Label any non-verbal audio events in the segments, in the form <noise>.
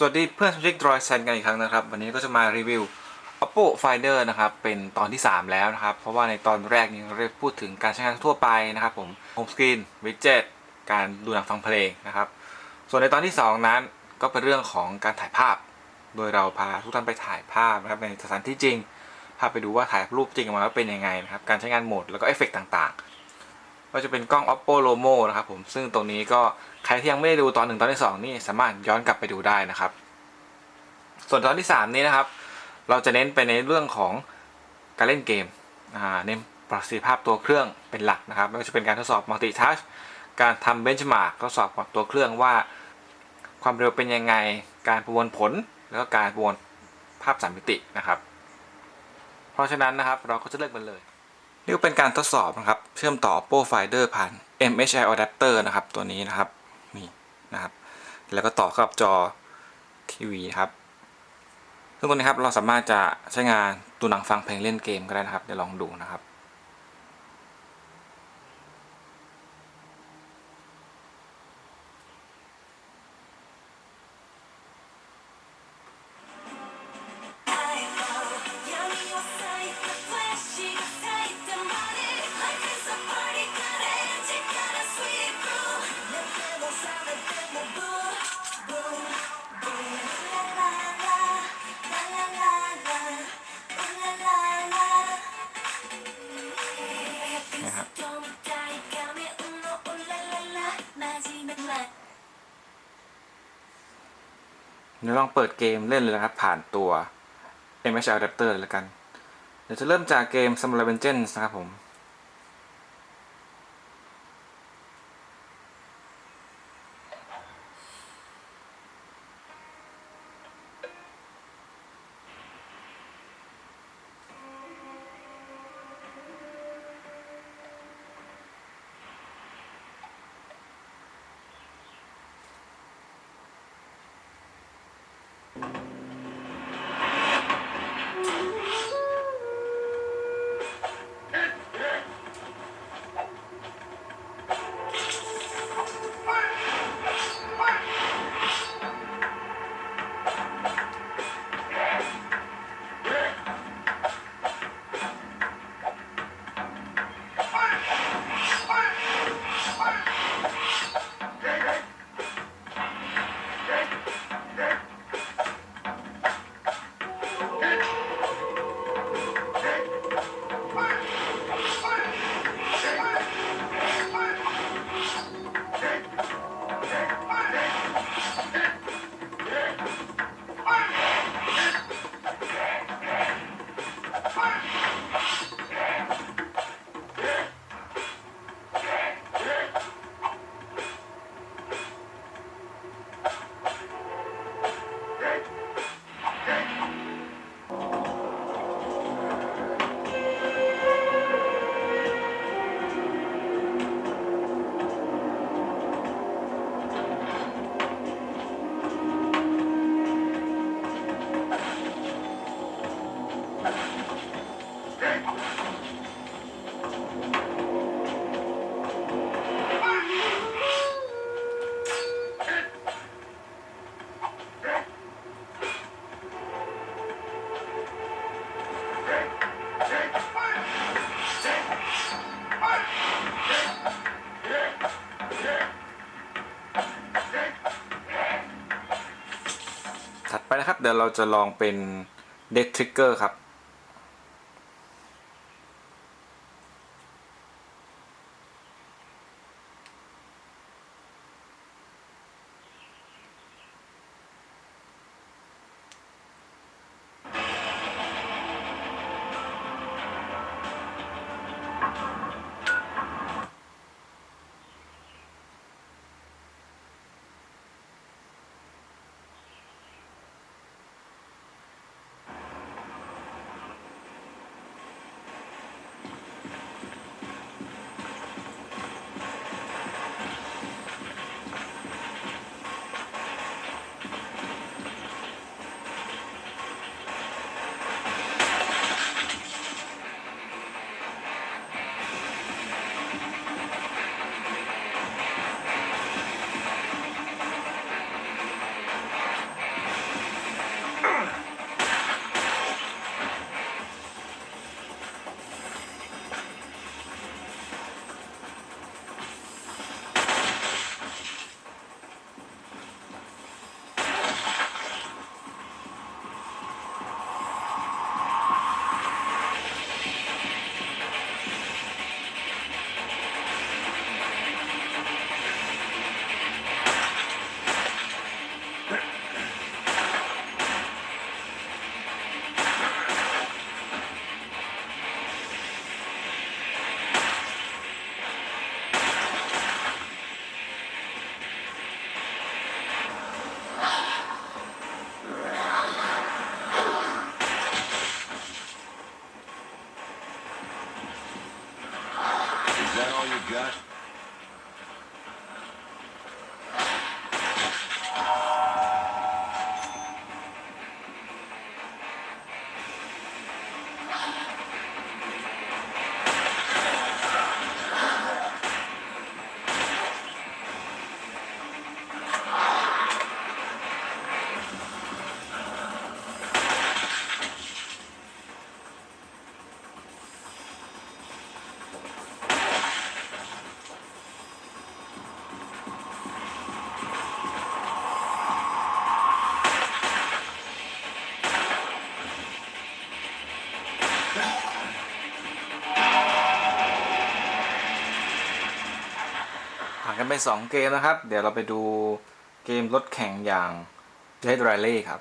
สวัสดีเพื่อนสมาชิก Droid Zen กันอีกครั้งนะครับ วันนี้ก็จะมารีวิว Oppo Finder นะครับ เป็นตอนที่ 3 แล้วนะครับ เพราะว่าในตอนแรกนี้เราได้พูดถึงการใช้งานทั่วไปนะครับผม Home Screen Widget การดูหนังฟังเพลงนะครับ ส่วนในตอนที่ 2 นั้นก็เป็นเรื่องของการถ่ายภาพ โดยเราพาทุกท่านไปถ่ายภาพนะครับในสถานที่จริง พาไปดูว่าถ่ายรูปจริงออกมาแล้วเป็นยังไงนะครับการใช้งานโหมดแล้วก็เอฟเฟกต์ต่างๆ ก็จะเป็นกล้อง oppo lomo นะครับผมซึ่งตรงนี้ก็ใครที่ยังไม่ได้ดูตอนหนึ่งตอนที่สองนี่สามารถย้อนกลับไปดูได้นะครับ ส่วนตอนที่สามนี้นะครับ เราจะเน้นไปในเรื่องของการเล่นเกมอ่าเน้นประสิทธิภาพตัวเครื่องเป็นหลักนะครับไม่ว่าจะเป็นการทดสอบ multi touch การทำ benchmark ทดสอบกับตัวเครื่องว่า ความเร็วเป็นยังไง การประมวลผล แล้วก็การประมวลภาพสามมิตินะครับ เพราะฉะนั้นนะครับเราก็จะเลือกมันเลย นี่ก็เป็นการทดสอบนะครับ เชื่อมต่อ Oppo Finder ผ่าน MHI adapter นะครับ ตัวนี้นะครับ นี่นะครับ แล้วก็ต่อกับจอทีวีครับ ซึ่งตัวนี้ครับเราสามารถจะใช้งานดูหนังฟังเพลงเล่นเกมก็ได้นะครับเดี๋ยวลองดูนะครับ ดี๋ยวลองเปิดเกมเล่นเลยนะครับ ผ่านตัว MHL adapter เลยละกัน เดี๋ยวจะเริ่มจากเกม Samurai Vengeance นะครับผม นะครับ เดี๋ยวเราจะลองเป็น Dead Trigger ครับ got ไป 2 เกมนะครับ เดี๋ยวเราไปดูเกมรถแข่งอย่างเ e ดไรเล่ครับ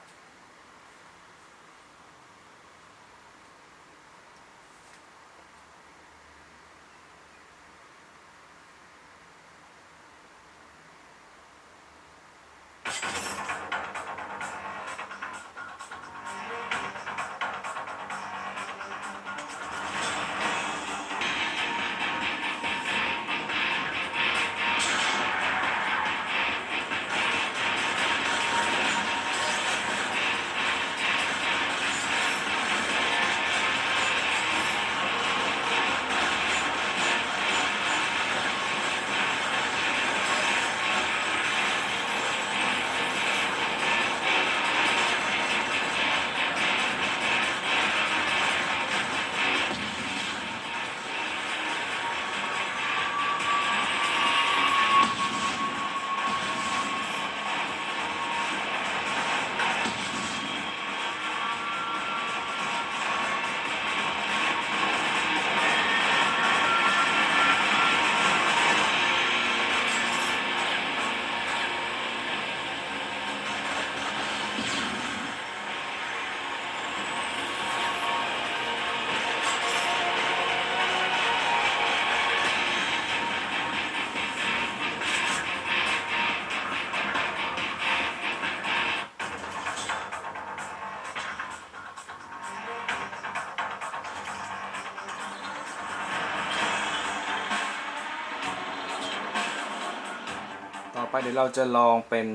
เดี๋ยวเราจะลองเป็น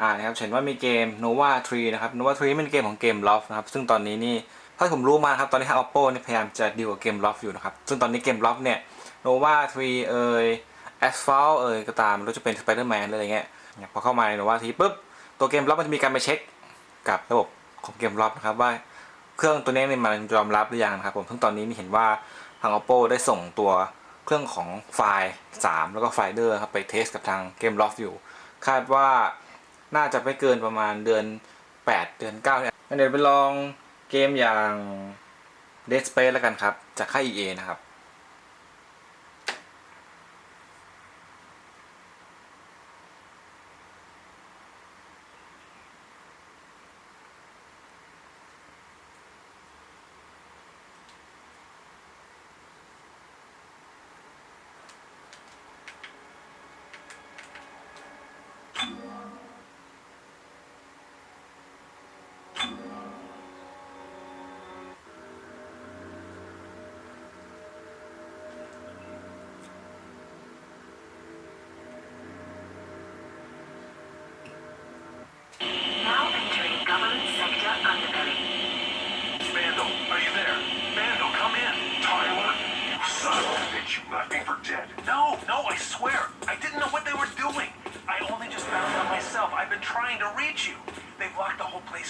อ่านะครับเห็นว่ามีเกม Nova 3 นะครับ Nova 3เป็นเกมของเกม Loft นะครับ ซึ่งตอนนี้นี่ถ้าผมรู้มาครับตอนนี้ทาง Oppo นี่พยายามจะดีลกับเกม Loft อยู่นะครับ ซึ่งตอนนี้เกม Loft เนี่ย Nova 3 เอ่ย Asphalt เอ่ยก็ตามไม่รู้จะเป็น Spider-Man อะไรเงี้ยพอเข้ามาใน Nova 3ปุ๊บตัวเกม Loft มันจะมีการไปเช็คกับระบบของเกม Loft นะครับว่าเครื่องตัวนี้มันยอมรับหรือยังนะครับผมซึ่งตอนนี้นี่เห็นว่าทาง Oppo ได้ส่งตัว เครื่องของไฟล์ 3 แล้วก็ไฟเดอร์ครับไปเทสกับทางเกมลอฟอยู่ คาดว่าน่าจะไม่เกินประมาณเดือน 8 เดือน9เนี่ยงั้นเดี๋ยวไปลองเกมอย่าง Dead Space แล้วกันครับ จากค่าย EA นะครับ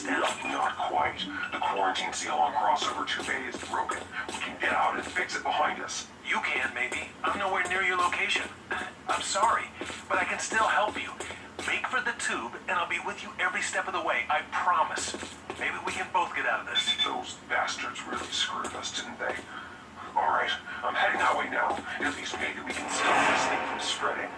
locked the whole place down. Not quite. The quarantine seal on crossover 2 bay is broken. We can get out and fix it behind us. You can, maybe. I'm nowhere near your location. <sighs> I'm sorry, but I can still help you. Make for the tube, and I'll be with you every step of the way. I promise. Maybe we can both get out of this. Those bastards really screwed us, didn't they? Alright, I'm heading that way now. At least maybe we can stop this thing from spreading.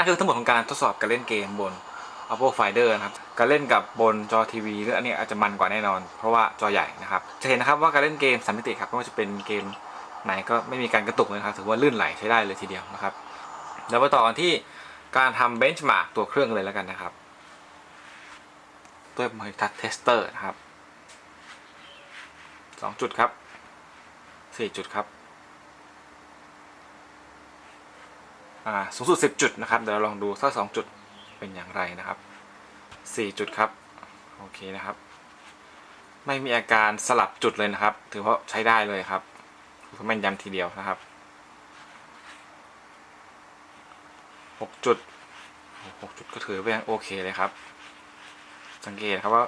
นั่นคือทั้งหมดของการทดสอบการเล่นเกมบน Oppo Finder นะครับ การเล่นกับบนจอทีวีหรืออันนี้อาจจะมันกว่าแน่นอน เพราะว่าจอใหญ่นะครับ จะเห็นนะครับว่าการเล่นเกมสามมิติครับไม่ว่าจะเป็นเกมไหนก็ไม่มีการกระตุกเลยนะครับ ถือว่าลื่นไหลใช้ได้เลยทีเดียวนะครับ แล้วมาต่อกันที่การทำเบนช์มาร์กตัวเครื่องเลยแล้วกันนะครับด้วย Multitouch Tester นะครับสองจุดครับสี่จุดครับ อ่า สูงสุด 10 จุดนะครับ เดี๋ยวเราลองดูสักสองจุดเป็นอย่างไรนะครับ 4 จุดครับ โอเคนะครับ ไม่มีอาการสลับจุดเลยนะครับ ถือว่าใช้ได้เลยครับคือแม่นยำทีเดียวนะครับ 6 จุด 6 จุดก็ถือว่ายังโอเคเลยครับ สังเกตครับว่า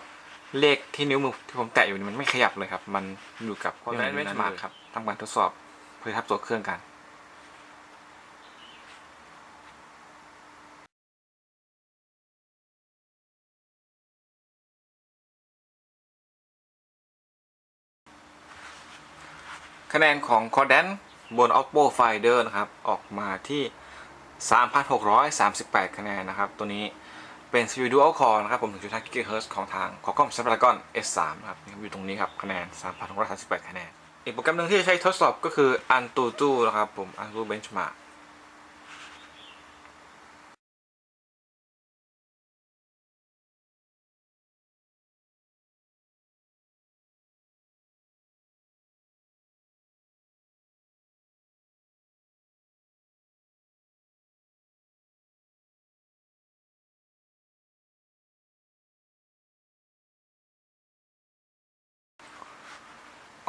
เลขที่นิ้วมือที่ผมแตะอยู่นี่มันไม่ขยับเลยครับ มันอยู่กับเพราะฉะนั้นเวนมาร์ครับทำการทดสอบเพื่อทับตัวเครื่องกัน คะแนนของ c o r d a n บน Oppo Finder นะครับ ออกมาที่ 3,638 คะแนนนะครับ ตัวนี้เป็น CPU Dual Core นะครับ ผมถึงจุด5 GHz ของทาง Qualcomm Snapdragon S3 นะครับอยู่ตรงนี้ครับ คะแนน 3,638 คะแนน อีกโปรแกรมหนึ่งที่จะใช้ทดสอบก็คือ Antutu นะครับผม Antutu Benchmark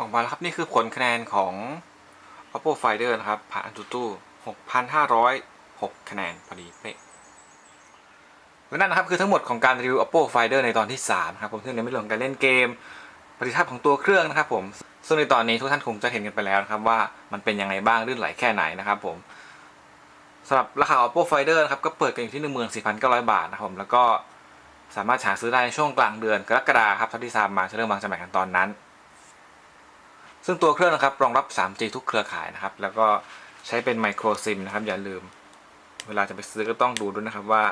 ออกมาแล้วครับ นี่คือผลคะแนนของ Oppo Finder นะครับ ผ่าน Antutu 6,506 คะแนนพอดีเป๊ะและนั่นนะครับคือทั้งหมดของการรีวิว Oppo Finder ในตอนที่ 3 ครับ ผมซึ่งในเรื่องของการเล่นเกมประสิทธิภาพของตัวเครื่องนะครับผม ซึ่งในตอนนี้ทุกท่านคงจะเห็นกันไปแล้วนะครับว่ามันเป็นยังไงบ้างลื่นไหลแค่ไหนนะครับผมสำหรับราคา Oppo Finder นะครับก็เปิดกันอยู่ที่ 14,900 บาทนะครับผมแล้วก็สามารถหาซื้อได้ในช่วงกลางเดือนกรกฎาคมครับเท่าที่ทราบมาจะเริ่มวางจำหน่ายกันตอนนั้น ซึ่งตัวเครื่องนะครับรองรับ 3G ทุกเครือข่ายนะครับ แล้วก็ใช้เป็นไมโครซิมนะครับอย่าลืม เวลาจะไปซื้อก็ต้องดูด้วยนะครับว่า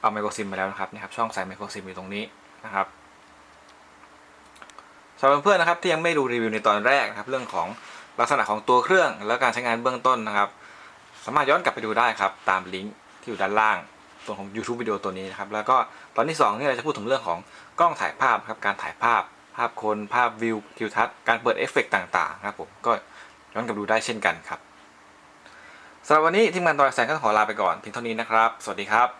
เอาไมโครซิมมาแล้วนะครับนี่ครับ ช่องใส่ไมโครซิมอยู่ตรงนี้นะครับสำหรับเพื่อนๆนะครับที่ยังไม่ดูรีวิวในตอนแรกนะครับ เรื่องของลักษณะของตัวเครื่อง และการใช้งานเบื้องต้นนะครับ สามารถย้อนกลับไปดูได้ครับ ตามลิงก์ที่อยู่ด้านล่างตัวของ YouTube วิดีโอตัวนี้นะครับแล้วก็ตอนที่ 2 นี่เราจะพูดถึงเรื่องของกล้องถ่ายภาพครับการถ่ายภาพ ภาพคนภาพวิวทิวทัศน์การเปิดเอฟเฟกต์ต่างๆนะครับผมก็ย้อนกลับดูได้เช่นกันครับสำหรับวันนี้ทีมงานตอนแสงก็ขอลาไปก่อนเพียงเท่านี้นะครับ สวัสดีครับ